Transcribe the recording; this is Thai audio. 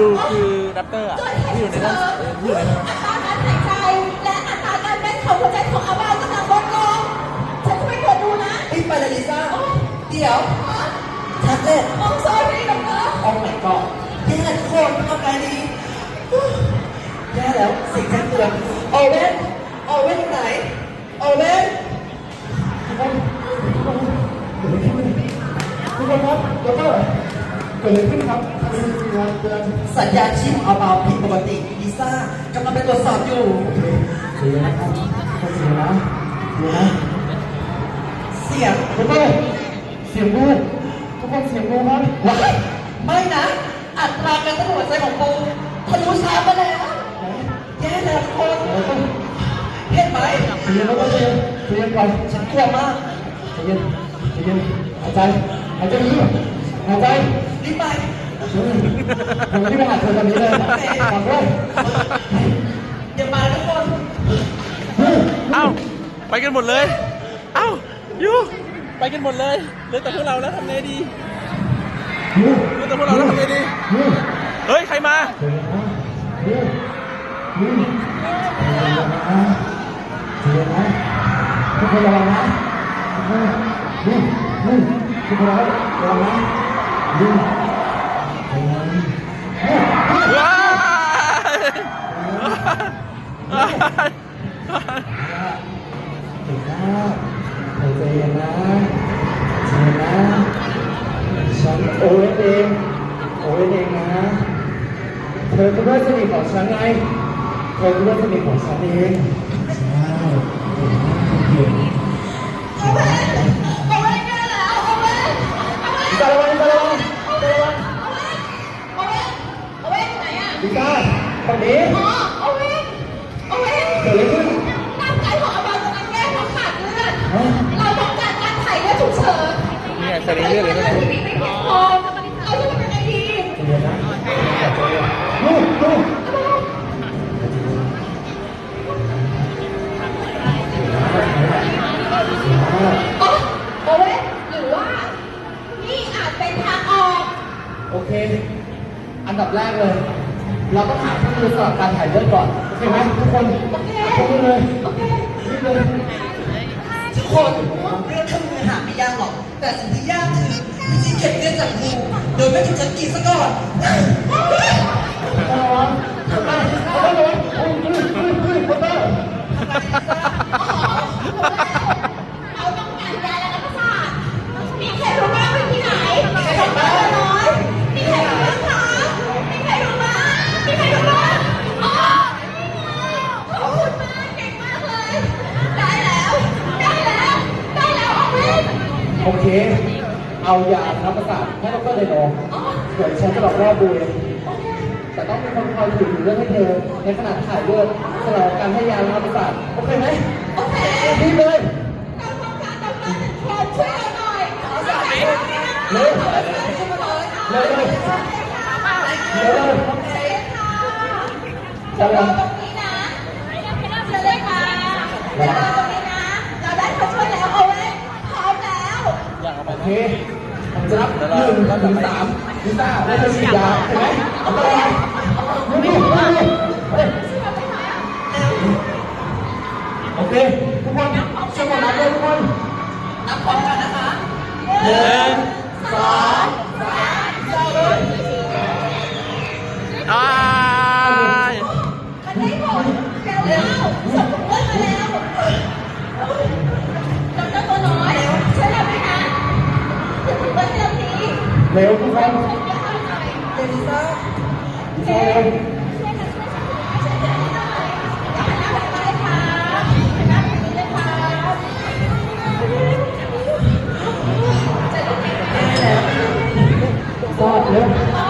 รูคือแรปเตอร์อะที่อยู่ในนั้นที่อยู่ในนั้นอัตราการหายใจและอัตรการเต้นของหัวใจของอาบาวกำลังลดลงฉันจะไม่เปิดดูนะไปเลยลิซ่าเดี๋ยวชัดเจนมองโซ่ดีกับเธอโอ้ my god แย่ทุกคนทำไงดีแย่แล้วสิ่งแจ้งเตือนโอเว่นโอเว่นไหนโอเว่นทุกคนทุกคนครับแล้วก็ เกิดอะไรขึ้นครับสัญญาณชีพของอาเบาผิดปกติลิซ่ากำลังไปตรวจสอบอยู่เสียนะครับเสียนะเสียนะเสียงทุกคนเสียงกูทุกคนเสียงกูครับว้ายไม่นะ อัตราการเต้นหัวใจของกูทะลุชาร์ปมาแล้ว แย่แล้วทุกคนเห็นไหมเสียงแล้วก็เสียงเสียงก่อนฉันกลัวมากใจเย็นใจเย็นหายใจหายใจลึก หายใจรีบไปผมที่ไปหาเธอตอนนี้เลยฝากด้วยเดี๋ยวมาทุกคนเอ้าไปกันหมดเลย เอ้ายูไปกันหมดเลยเหลือแต่พวกเราแล้วทำไงดีเหลือแต่พวกเราแล้วทำไงดีเฮ้ย ใครมาทุกคนระวังนะนี่นี่ทุกคนระวังระวังนะ นี่ว้ายเก่งมาใจเย็นนะใจนะฉันโอเวนเองโอเวนเองนะ เธอคือเพื่อนสนิทของฉันไง เธอคือเพื่อนสนิทของฉันเอง ใช่เก่งมากเก่ง ลิซ่าฝั่งนี้อ๋อเอาเว้นเอาเว้นเกิดอะไรขึ้นร่างกายของอาบาวกำลังแย่เพราะขาดเลือดฮะเราต้องการการถ่ายเลือดฉุกเฉินนี่ไงแสดงเรื่องเลยนะที่มีไม่เพียงพอเราจะทำยังไงดีใจเย็นนะลูกลูกอ๋อเอาเว้นหรือว่า นี่อาจเป็นทางออก โอเค อันดับแรกเลย เราต้องหาเครื่องมือสำหรับการถ่ายเลือดก่อนโอเคไหมทุกคนโอเคทุกคนเลยโอเครีบเลย ทุกคนเรื่องเครื่องมือหาไม่ยากหรอก แต่สิ่งที่ยากคือวิธีเก็บเลือดจากงูโดยไม่ถูกฉันกินซะก่อนระ โอเค เอายาทับประสาทให้ดรเลยน้องอ๋อเดี๋ยวฉันจะบอกรอบดูเองโอเคแต่ต้องมีคนคอยถือเลือดให้เธอในขณะถ่ายเลือดสำหรับการให้ยาทับประสาทโอเคไหมโอเครีบเลยเราต้องการดำเนินการช่วยเราหน่อยขอสามีเร็วเร็วเร็วเร็วเร็วโอเคค่ะจะเราลงตรงนี้นะเชิญเลยค่ะ เอาไปโอเคผมจะนับหนึ่งถึงสามลิซ่าได้จะฉีดยาใช่ไหมเอาไปเลยดูดูดูเฮ้ยโอเคทุกคนช่วยกันนับเลยทุกคนนับพร้อมกันนะคะหนึ่งสองสามสี่เลยอ้า เร็วทุกคนผมจะเด็กซ่าเร็วช่วยกันช่วยฉันหน่อยช่วยฉันหน่อยอยาหันหน้าไปเลยค่ะหันหน้าไปเลยค่ะจะดูเก่งกลิซ่าเร็วโอ